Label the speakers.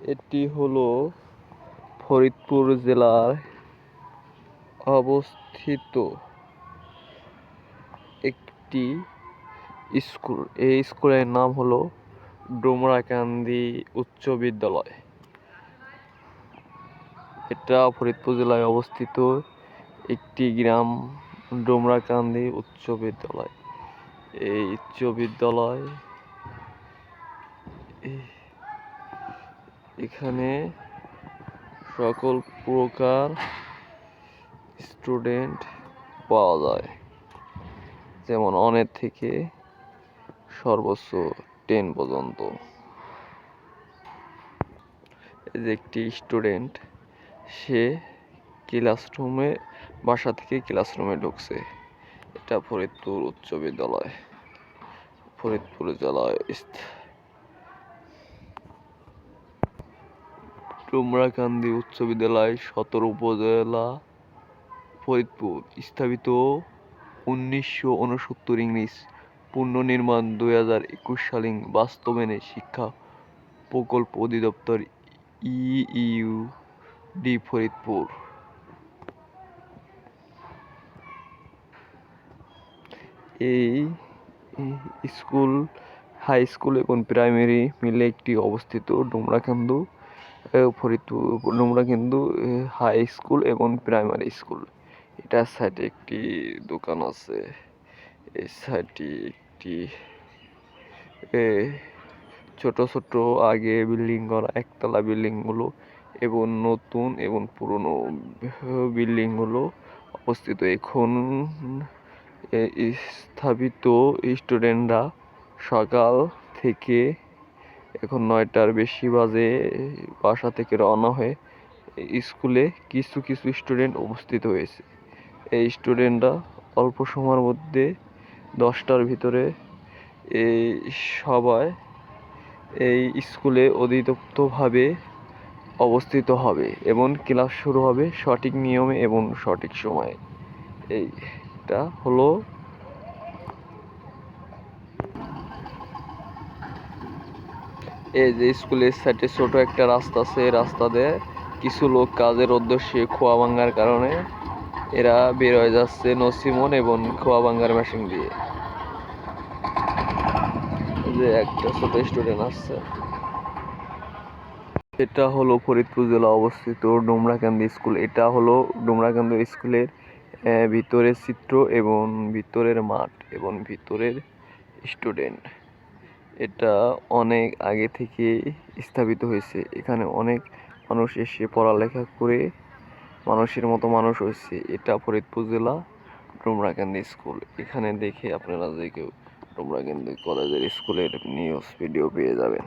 Speaker 1: এটি হলো ফরিদপুর জেলায় অবস্থিত একটি স্কুল। এই স্কুলের নাম হলো ডোমরাকান্দি উচ্চ বিদ্যালয়। এটা ফরিদপুর জেলায় অবস্থিত একটি গ্রাম, ডোমরাকান্দি উচ্চ বিদ্যালয়। এই উচ্চ বিদ্যালয় এখানে সকল প্রকার স্টুডেন্ট পাওয়া যায়। যেমন অনের থেকে সর্বোচ্চ টেন পর্যন্ত। যে একটি স্টুডেন্ট সে ক্লাসরুমে বাসা থেকে ক্লাসরুমে ঢুকছে। এটা ফরিদপুর উচ্চ বিদ্যালয়। ফরিদপুর জেলায় ডুমরাকান্দি উচ্চ বিদ্যালয় সদর উপজেলা, ফরিদপুর। স্থাপিত উনিশশো উনসত্তর ইংলিশ পুনর্নির্মাণ দুই হাজার একুশ সালিং বাস্তবায়নে শিক্ষা প্রকল্প অধিদপ্তর ইইউ ডি ফরিদপুর। এই স্কুল, হাই স্কুল এবং প্রাইমারি মিলে একটি অবস্থিত ডুমরাকান্দু ফরিদপুর ডুমরাকান্দু এ, হাই স্কুল এবং প্রাইমারি স্কুল এটার সাইডে একটি দোকান আছে। এই সাইডে একটি ছোট ছোট আগে বিল্ডিং করা একতলা বিল্ডিংগুলো এবং নতুন এবং পুরনো বিল্ডিংগুলো অবস্থিত। এখন স্থাপিত স্টুডেন্টরা সকাল থেকে এখন নয়টার বেশি বাজে, বাসা থেকে রওনা হয়ে স্কুলে কিছু কিছু স্টুডেন্ট উপস্থিত হয়েছে। এই স্টুডেন্টরা অল্প সময়ের মধ্যে দশটার ভিতরে এই সবাই এই স্কুলে অধিদপ্তভাবে অবস্থিত হবে এবং ক্লাস শুরু হবে সঠিক নিয়মে এবং সঠিক সময়ে। এইটা হলো এই যে স্কুলের সাইডে ছোট একটা রাস্তা আছে রাস্তা দিয়ে কিছু লোক কাজের উদ্দেশ্যে খোয়া ভাঙ্গার কারণে এরা বের হয়ে যাচ্ছে নসিমন এবং খোয়া ভাঙ্গার মেশিন দিয়ে। যে একটা ছোট স্টুডেন্ট আসছে। এটা হলো ফরিদপুর জেলা অবস্থিত ডোমরাকান্দি স্কুল। এটা হলো ডোমরাকান্দি স্কুলের ভিতরের চিত্র এবং ভিতরের মাঠ এবং ভিতরের স্টুডেন্ট এটা অনেক আগে থেকে স্থাপিত হয়েছে। এখানে অনেক মানুষ এসে পড়ালেখা করে মানুষের মতো মানুষ হয়েছে। এটা ফরিদপুর জেলা ডুমরাকান্দি স্কুল। এখানে দেখে আপনারা যে কেউ ডুমরাকান্দি কলেজের স্কুলের নিউজ ভিডিও পেয়ে যাবেন।